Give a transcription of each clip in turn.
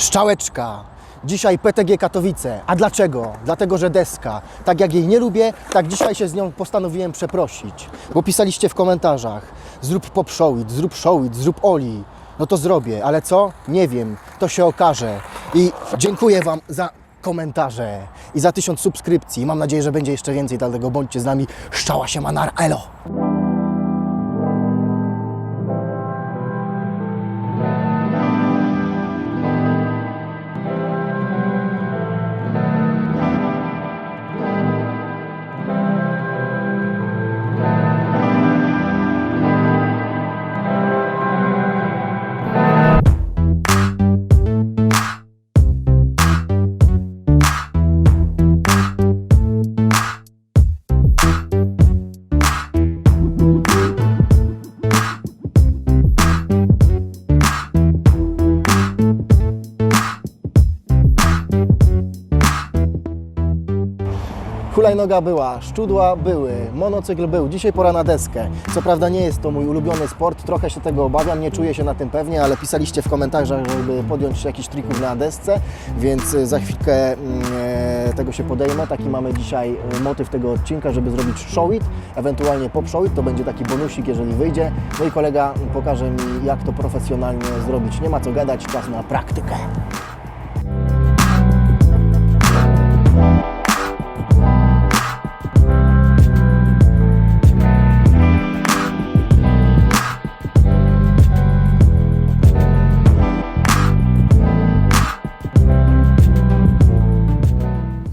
Szczałeczka. Dzisiaj PTG Katowice. A dlaczego? Dlatego, że deska. Tak jak jej nie lubię, tak dzisiaj się z nią postanowiłem przeprosić. Bo pisaliście w komentarzach, zrób pop showit, zrób showit, zrób oli. No to zrobię, ale co? Nie wiem. To się okaże. I dziękuję Wam za komentarze i za tysiąc subskrypcji. Mam nadzieję, że będzie jeszcze więcej, dlatego bądźcie z nami. Szczała się manar, elo! Hulajnoga była, szczudła były, monocykl był, dzisiaj pora na deskę. Co prawda nie jest to mój ulubiony sport, trochę się tego obawiam, nie czuję się na tym pewnie, ale pisaliście w komentarzach, żeby podjąć jakiś trików na desce, więc y, za chwilkę mm, e, tego się podejmę. Taki mamy dzisiaj y, motyw tego odcinka, żeby zrobić show it, ewentualnie pop show it, to będzie taki bonusik, jeżeli wyjdzie. No i kolega pokaże mi, jak to profesjonalnie zrobić. Nie ma co gadać, czas na praktykę.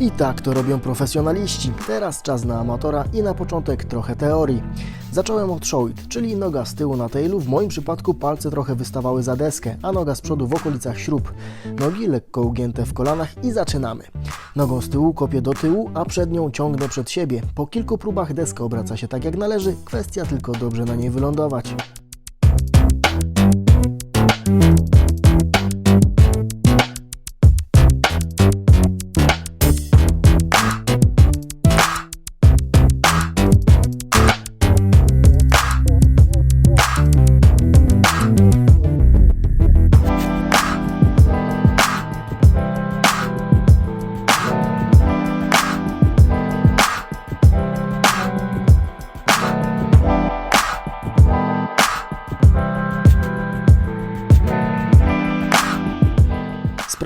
I tak to robią profesjonaliści. Teraz czas na amatora i na początek trochę teorii. Zacząłem od showit, czyli noga z tyłu na tailu. W moim przypadku palce trochę wystawały za deskę, a noga z przodu w okolicach śrub. Nogi lekko ugięte w kolanach i zaczynamy. Nogą z tyłu kopię do tyłu, a przednią ciągnę przed siebie. Po kilku próbach deska obraca się tak jak należy, kwestia tylko dobrze na niej wylądować.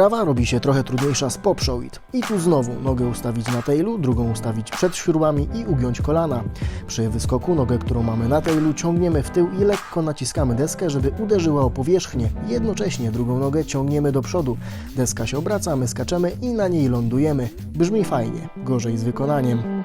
Sprawa robi się trochę trudniejsza z pop show it. I tu znowu nogę ustawić na tailu, drugą ustawić przed śrubami i ugiąć kolana. Przy wyskoku nogę, którą mamy na tailu ciągniemy w tył i lekko naciskamy deskę, żeby uderzyła o powierzchnię. Jednocześnie drugą nogę ciągniemy do przodu. Deska się obraca, my skaczemy i na niej lądujemy. Brzmi fajnie, gorzej z wykonaniem.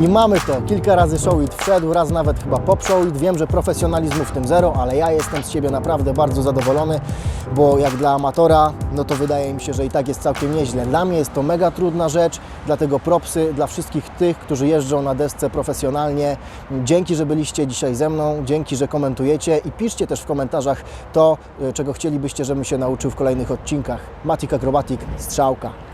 I mamy to. Kilka razy show it wszedł, raz nawet chyba pop show it. Wiem, że profesjonalizmu w tym zero, ale ja jestem z siebie naprawdę bardzo zadowolony, bo jak dla amatora, no to wydaje mi się, że i tak jest całkiem nieźle. Dla mnie jest to mega trudna rzecz, dlatego propsy dla wszystkich tych, którzy jeżdżą na desce profesjonalnie. Dzięki, że byliście dzisiaj ze mną, dzięki, że komentujecie i piszcie też w komentarzach to, y, czego chcielibyście, żebym się nauczył w kolejnych odcinkach. Matic Acrobatic, strzałka.